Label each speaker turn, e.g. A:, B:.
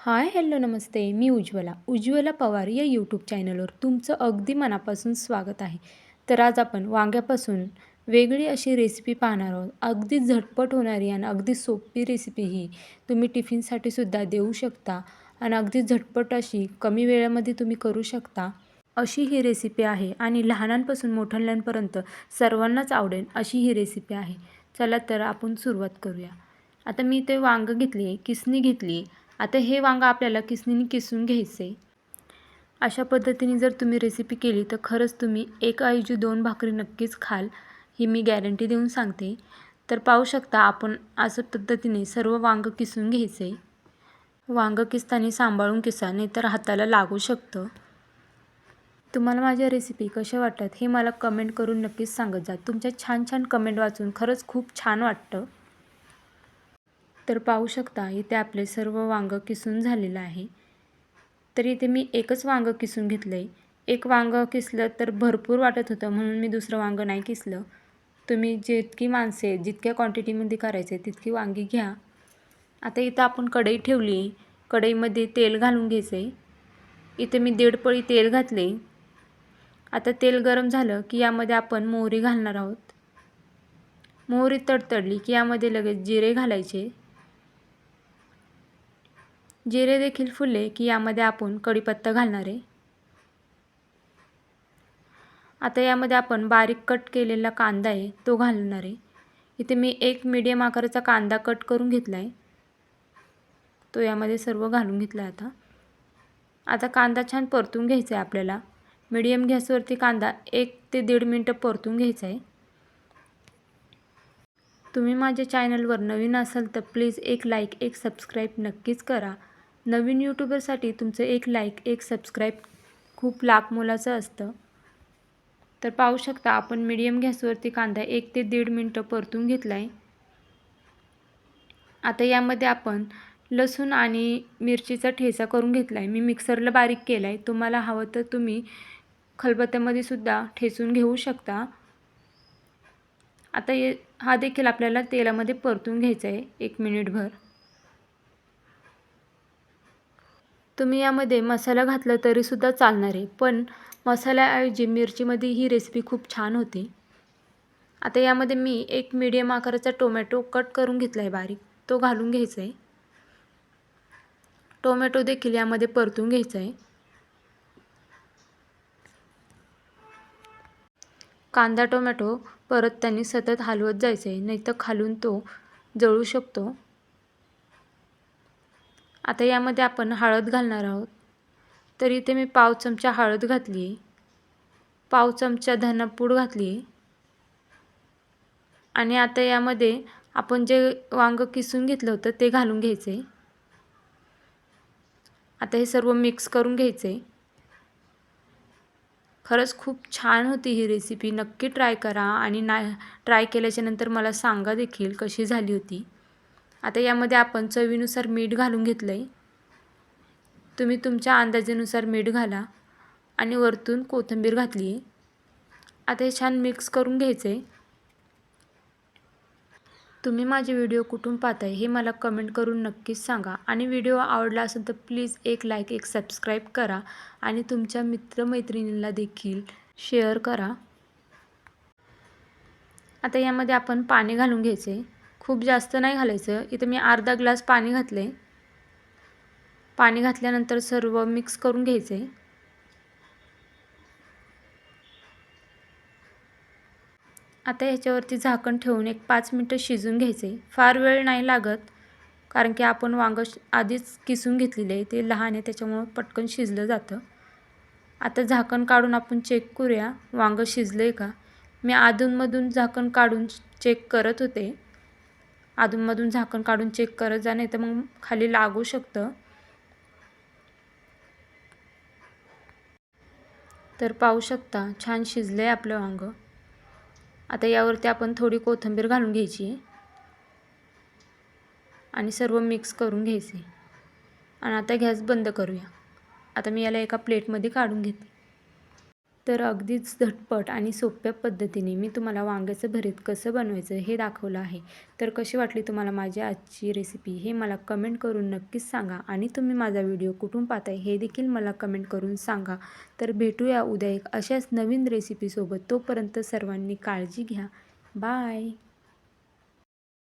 A: हाय hello नमस्ते. मी उज्ज्वला. उज्ज्वला पवार या यूट्यूब चॅनलवर तुमचं अगदी मनापासून स्वागत आहे. तर आज आपण वांग्यापासून वेगळी अशी रेसिपी पाहणार आहोत. अगदी झटपट होणारी आणि अगदी सोपी रेसिपी ही तुम्ही टिफिनसाठी सुद्धा देऊ शकता आणि अगदी झटपट अशी कमी वेळेमध्ये तुम्ही करू शकता अशी ही रेसिपी आहे आणि लहानांपासून मोठ्यांपर्यंत सर्वांनाच आवडेल अशी ही रेसिपी आहे. चला तर आपण सुरुवात करूया. आता मी ते वांगं घेतली आहे किसणी घेतली आहे. आता हे वांगं आपल्याला किसणीने किसून घ्यायचं आहे. अशा पद्धतीने जर तुम्ही रेसिपी केली तर खरंच तुम्ही एक ऐवजी दोन भाकरी नक्कीच खाल ही मी गॅरंटी देऊन सांगते. तर पाहू शकता आपण असं पद्धतीने सर्व वांगं किसून घ्यायचं आहे. वांगं किसताना सांभाळून किसा नाही तर हाताला लागू शकतं. तुम्हाला माझ्या रेसिपी कशा वाटतात हे मला कमेंट करून नक्कीच सांगत जा. तुमच्या छान छान कमेंट वाचून खरंच खूप छान वाटतं. तर पाहू शकता इथे आपले सर्व वांगं किसून झालेलं आहे. तर इथे मी एकच वांगं किसून घेतलं आहे एक वांगं किसलं तर भरपूर वाटत होतं म्हणून मी दुसरं वांगं नाही किसलं. तुम्ही जितकी माणसे जितक्या क्वांटिटीमध्ये करायचे तितकी वांगी घ्या. आता इथं आपण कढई ठेवली. कढईमध्ये तेल घालून घ्यायचं आहे इथे मी दीड पळी तेल घातले आता तेल गरम झालं की यामध्ये आपण मोहरी घालणार आहोत. मोहरी तडतडली की यामध्ये लगेच जिरे घालायचे. जिरे देखील फुलले की यामध्ये आपण कढीपत्ता घालणार आहे. आता यामध्ये आपण बारीक कट केलेला कांदा आहे तो घालणार आहे. इथे मी एक मीडियम आकाराचा कांदा कट करून घेतला आहे तो यामध्ये सर्व घालून घेतला आहे आता. आता कांदा छान परतून घ्यायचा आहे आपल्याला. मीडियम गॅसवरती कांदा एक ते दीड मिनटं परतून घ्यायचा आहे. तुम्ही माझ्या चॅनलवर नवीन असाल तर प्लीज एक लाईक एक सबस्क्राईब नक्कीच करा. नवीन यूट्यूबरसाठी तुमचं एक लाईक एक सबस्क्राईब खूप लाख मोलाचं असतं. तर पाहू शकता आपण मिडियम गॅसवरती कांदा एक ते दीड मिनटं परतून घेतला आहे आता यामध्ये आपण लसूण आणि मिरचीचा ठेचा करून घेतला आहे मी मिक्सरला बारीक केला आहे तुम्हाला हवं तर तुम्ही खलबत्त्यामध्ये सुद्धा ठेचून घेऊ शकता. आता ये हा देखील आपल्याला तेलामध्ये परतून घ्यायचा आहे एक मिनिटभर तुम्ही यामध्ये मसाला घातला तरीसुद्धा चालणार आहे. पण मसाल्याऐवजी मिरचीमध्ये ही रेसिपी खूप छान होती. आता यामध्ये मी एक मीडियम आकाराचा टोमॅटो कट करून घेतला आहे बारीक. तो घालून घ्यायचा आहे टोमॅटो देखील यामध्ये परतून घ्यायचा आहे कांदा टोमॅटो परत त्यांनी सतत हलवत जायचं आहे नाही तर खालून तो जळू शकतो. आता यामध्ये आपण हळद घालणार आहोत. तर इथे मी पाव चमचा हळद घातली आहे पाव चमचा धनापूड घातली आहे आणि आता यामध्ये आपण जे वांगं किसून घेतलं होतं ते घालून घ्यायचं आहे आता हे सर्व मिक्स करून घ्यायचं आहे खरंच खूप छान होती ही रेसिपी. नक्की ट्राय करा आणि ना ट्राय केल्याच्यानंतर मला सांगा देखील कशी झाली होती. आता यामध्ये आपण चवीनुसार मीठ घालून घेतलं आहे तुम्ही तुमच्या अंदाजेनुसार मीठ घाला आणि वरतून कोथिंबीर घातली. आहे आता हे छान मिक्स करून घ्यायचं आहे तुम्ही माझे व्हिडिओ कुठून पाहताय हे मला कमेंट करून नक्कीच सांगा. आणि व्हिडिओ आवडला असेल तर प्लीज एक लाईक एक सबस्क्राईब करा आणि तुमच्या मित्रमैत्रिणींना देखील शेअर करा. आता यामध्ये आपण पाणी घालून घ्यायचं आहे खूप जास्त नाही घालायचं. इथं मी अर्धा ग्लास पाणी घातलं आहे पाणी घातल्यानंतर सर्व मिक्स करून घ्यायचं आहे आता ह्याच्यावरती झाकण ठेवून एक पाच मिनटं शिजून घ्यायचं आहे फार वेळ नाही लागत कारण की आपण वांगं आधीच किसून घेतलेले आहे. ते लहान आहे त्याच्यामुळं पटकन शिजलं जातं. आता झाकण काढून आपण चेक करूया वांगं शिजलं आहे का? मी अधूनमधून झाकण काढून चेक करत होते. अधूनमधून झाकण काढून चेक करत जा नाही तर मग खाली लागू शकतं. तर पाहू शकता छान शिजलं आहे आपलं वांग. आता यावरती आपण थोडी कोथिंबीर घालून घ्यायची. आहे आणि सर्व मिक्स करून घ्यायचे. आणि आता गॅस बंद करूया. आता मी याला एका प्लेटमध्ये काढून घेते. तर अगदीच झटपट आणि सोप्या पद्धतीने मी तुम्हाला वांग्याचं भरीत कसं बनवायचं हे दाखवलं आहे. तर कशी वाटली तुम्हाला माझी आजची रेसिपी हे मला कमेंट करून नक्कीच सांगा आणि तुम्ही माझा व्हिडिओ कुठून पाहताय हे देखील मला कमेंट करून सांगा. तर भेटूया उद्या एक अशाच नवीन रेसिपीसोबत तोपर्यंत सर्वांनी काळजी घ्या. बाय